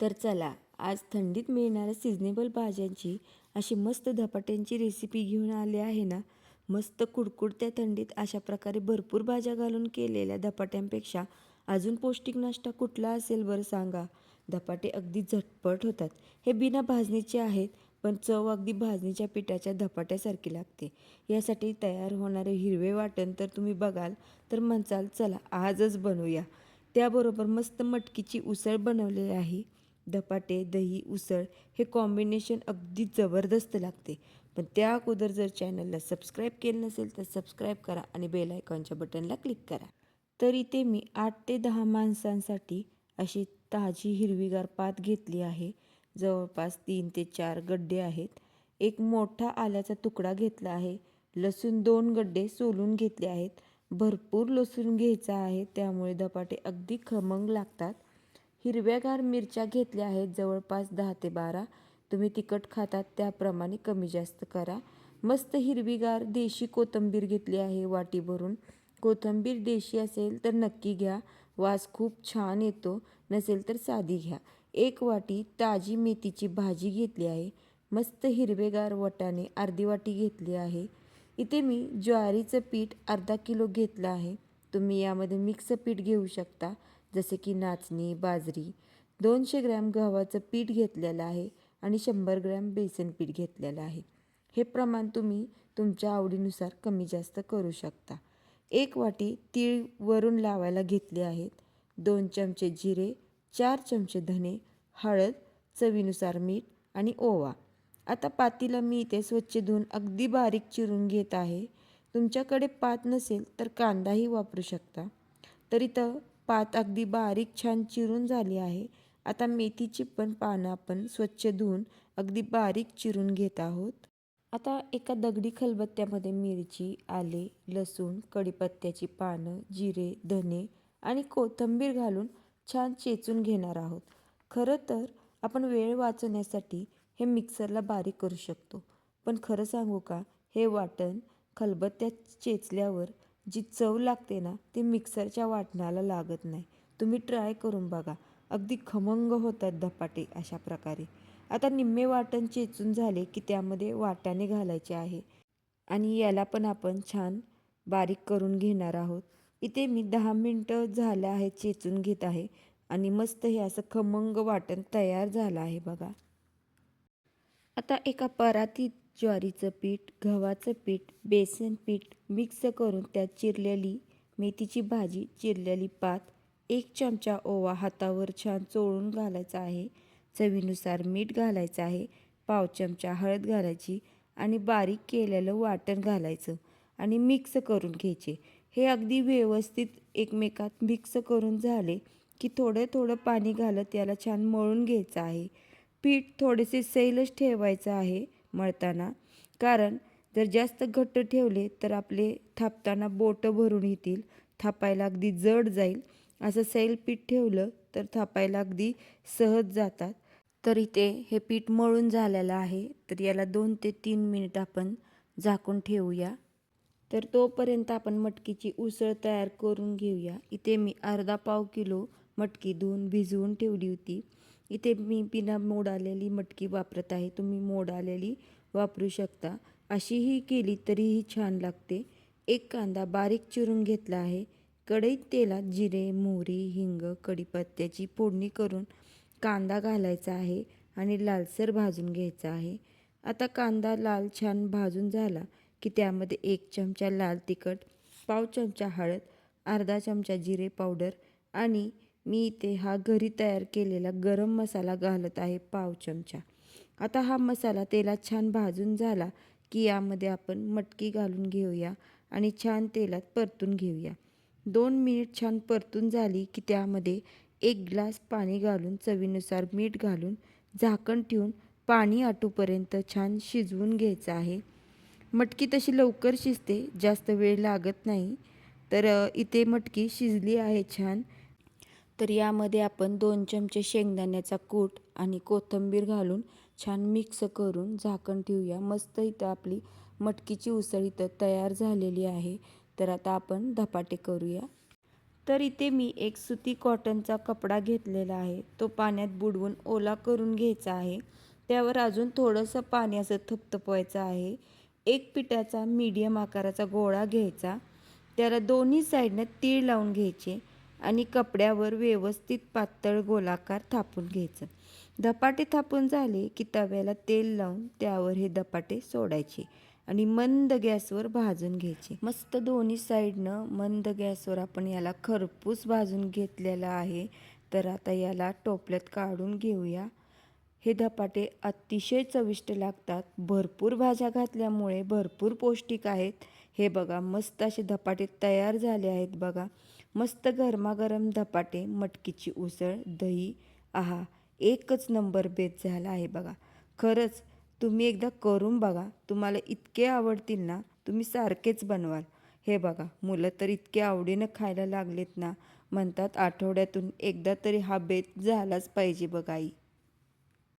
तर चला आज थंडीत मिळणाऱ्या सिजनेबल भाज्यांची अशी मस्त धपाट्यांची रेसिपी घेऊन आली आहे ना? मस्त कुडकुडत्या थंडीत अशा प्रकारे भरपूर भाज्या घालून केलेल्या धपाट्यांपेक्षा अजून पौष्टिक नाश्ता कुठला असेल बरं सांगा? धपाटे अगदी झटपट होतात. हे बिना भाजणीचे आहेत पण चव अगदी भाजणीच्या पिठाच्या धपाट्यासारखी लागते. यासाठी तयार होणारे हिरवे वाटण तर तुम्ही बघाल तर म्हणचाल चला आजच बनवूया. त्याबरोबर मस्त मटकीची उसळ बनवलेली आहे. धपाटे दही उसळ हे कॉम्बिनेशन अगदी जबरदस्त लागते. पण त्या अगोदर जर चॅनलला सबस्क्राईब केलं नसेल तर सबस्क्राईब करा आणि बेल आयकॉनच्या बटनला क्लिक करा. तर इथे मी आठ ते दहा माणसांसाठी अशी ताजी हिरवीगार पात घेतली आहे. जवळपास तीन ते चार गड्डे आहेत. एक मोठा आल्याचा तुकडा घेतला आहे. लसूण दोन गड्डे सोलून घेतले आहेत. भरपूर लसूण घ्यायचा आहे. त्यामुळे धपाटे अगदी खमंग लागतात. हिरव्यागार मिरच्या घेतल्या आहेत जवळपास दहा ते बारा. तुम्ही तिखट खातात त्याप्रमाणे कमी जास्त करा. मस्त हिरवीगार देशी कोथिंबीर घेतली आहे वाटी भरून. कोथिंबीर देशी असेल तर नक्की घ्या. वास खूप छान येतो नसेल तर साधी घ्या. एक वाटी ताजी मेथीची भाजी घेतली आहे. मस्त हिरवेगार वटाने अर्धी वाटी घेतली आहे. इथे मी ज्वारीचं पीठ अर्धा किलो घेतलं आहे. तुम्ही यामध्ये मिक्स पीठ घेऊ शकता. जसे की नाचणी बाजरी दोनशे ग्रॅम गव्हाचं पीठ घेतलेलं आहे आणि शंभर ग्रॅम बेसन पीठ घेतलेलं आहे. हे प्रमाण तुम्ही तुमच्या आवडीनुसार कमी जास्त करू शकता. एक वाटी तीळ वरून लावायला घेतले आहेत. दोन चमचे जिरे चार चमचे धने हळद चवीनुसार मीठ आणि ओवा. आता पातीला मी इथे स्वच्छ धुवून अगदी बारीक चिरून घेत आहे. तुमच्याकडे पात नसेल तर कांदाही वापरू शकता. तर इथं पात अगदी बारीक छान चिरून झाली आहे. आता मेथीची पण पानं आपण स्वच्छ धुवून अगदी बारीक चिरून घेत आहोत. आता एका दगडी खलबत्त्यामध्ये मिरची आले लसूण कढीपत्त्याची पानं जिरे धने आणि कोथिंबीर घालून छान चेचून घेणार आहोत. खरं तर आपण वेळ वाचवण्यासाठी हे मिक्सरला बारीक करू शकतो. पण खरं सांगू का? हे वाटण खलबत्त्यात चेचल्यावर जी चव लागते ना ती मिक्सरच्या वाटणाला लागत नाही. तुम्ही ट्राय करून बघा. अगदी खमंग होतात धपाटे अशा प्रकारे. आता निम्मे वाटण चेचून झाले की त्यामध्ये वाटाणे घालायचे आहे. आणि याला पण आपण छान बारीक करून घेणार आहोत. इथे मी दहा मिनटं झालं आहे चेचून घेत आहे. आणि मस्त हे असं खमंग वाटण तयार झालं आहे बघा. आता एका परातीत ज्वारीचं पीठ गव्हाचं पीठ बेसन पीठ मिक्स करून त्यात चिरलेली मेथीची भाजी चिरलेली पात एक चमचा ओवा हातावर छान चोळून घालायचा आहे. चवीनुसार मीठ घालायचं आहे. पाव चमचा हळद घालायची आणि बारीक केलेलं वाटण घालायचं आणि मिक्स करून घ्यायचे. हे अगदी व्यवस्थित एकमेकात मिक्स करून झाले की थोडं थोडं पाणी घालत याला छान मळून घ्यायचं आहे. पीठ थोडेसे सैलच ठेवायचं आहे. मळताना. कारण जर जास्त घट्ट ठेवले तर आपले थापताना बोटं भरून येतील थापायला अगदी जड जाईल. असं सैल पीठ ठेवलं तर थापायला अगदी सहज जातात. तर इथे हे पीठ मळून झालेलं आहे तर याला दोन ते तीन मिनिट आपण झाकून ठेवूया. तर तोपर्यंत आपण मटकीची उसळ तयार करून घेऊया. इथे मी अर्धा पाव किलो मटकी धुवून भिजवून ठेवली होती. इथे मी बिना मोड आलेली मटकी वापरत आहे. तुम्ही मोड आलेली वापरू शकता. अशीही केली तरीही छान लागते. एक कांदा बारीक चिरून घेतला आहे. कढईत तेलात जिरे मोहरी हिंग कढीपत्त्याची फोडणी करून कांदा घालायचा आहे आणि लालसर भाजून घ्यायचा आहे. आता कांदा लाल छान भाजून झाला की त्यामध्ये एक चमचा लाल तिखट पाव चमचा हळद अर्धा चमचा जिरे पावडर आणि मी इथे हा घरी तयार केलेला गरम मसाला घालत आहे पाव चमचा. आता हा मसाला तेलात छान भाजून झाला की यामध्ये आपण मटकी घालून घेऊया आणि छान तेलात परतून घेऊया. दोन मिनिट छान परतून झाली की त्यामध्ये एक ग्लास पाणी घालून चवीनुसार मीठ घालून झाकण ठेवून पाणी आटूपर्यंत छान शिजवून घ्यायचं आहे. मटकी तशी लवकर शिजते जास्त वेळ लागत नाही. तर इथे मटकी शिजली आहे छान. तर यामध्ये आपण दोन चमचे शेंगदाण्याचा कूट आणि कोथिंबीर घालून छान मिक्स करून झाकण ठेवूया. मस्त इथं आपली मटकीची उसळ इथं तयार झालेली आहे. तर आता आपण धपाटे करूया. तर इथे मी एक सुती कॉटनचा कपडा घेतलेला आहे. तो पाण्यात बुडवून ओला करून घ्यायचा आहे. त्यावर अजून थोडंसं पाणी असं थपथपवायचं आहे. एक पिठाचा मीडियम आकाराचा गोळा घ्यायचा. त्याला दोन्ही साईडनं तीळ लावून घ्यायचे. आणि कपड्यावर व्यवस्थित पातळ गोलाकार थापून घ्यायचं. धपाटे थापून झाले की तव्याला तेल लावून त्यावर हे धपाटे सोडायचे आणि मंद गॅसवर भाजून घ्यायचे. मस्त दोन्ही साईडनं मंद गॅसवर आपण याला खरपूस भाजून घेतलेलं आहे. तर आता याला टोपल्यात काढून घेऊया. हे धपाटे अतिशय चविष्ट लागतात. भरपूर भाज्या घातल्यामुळे भरपूर पौष्टिक आहेत. हे बघा मस्त असे धपाटे तयार झाले आहेत बघा. मस्त गरमागरम धपाटे मटकीची उसळ दही आहा एकच नंबर बेत झाला आहे बघा. खरंच तुम्ही एकदा करून बघा. तुम्हाला इतके आवडतील ना तुम्ही सारखेच बनवाल. हे बघा मुलं तर इतके आवडीनं खायला लागलेत ना. म्हणतात आठवड्यातून एकदा तरी हा बेत झालाच पाहिजे बघा आई.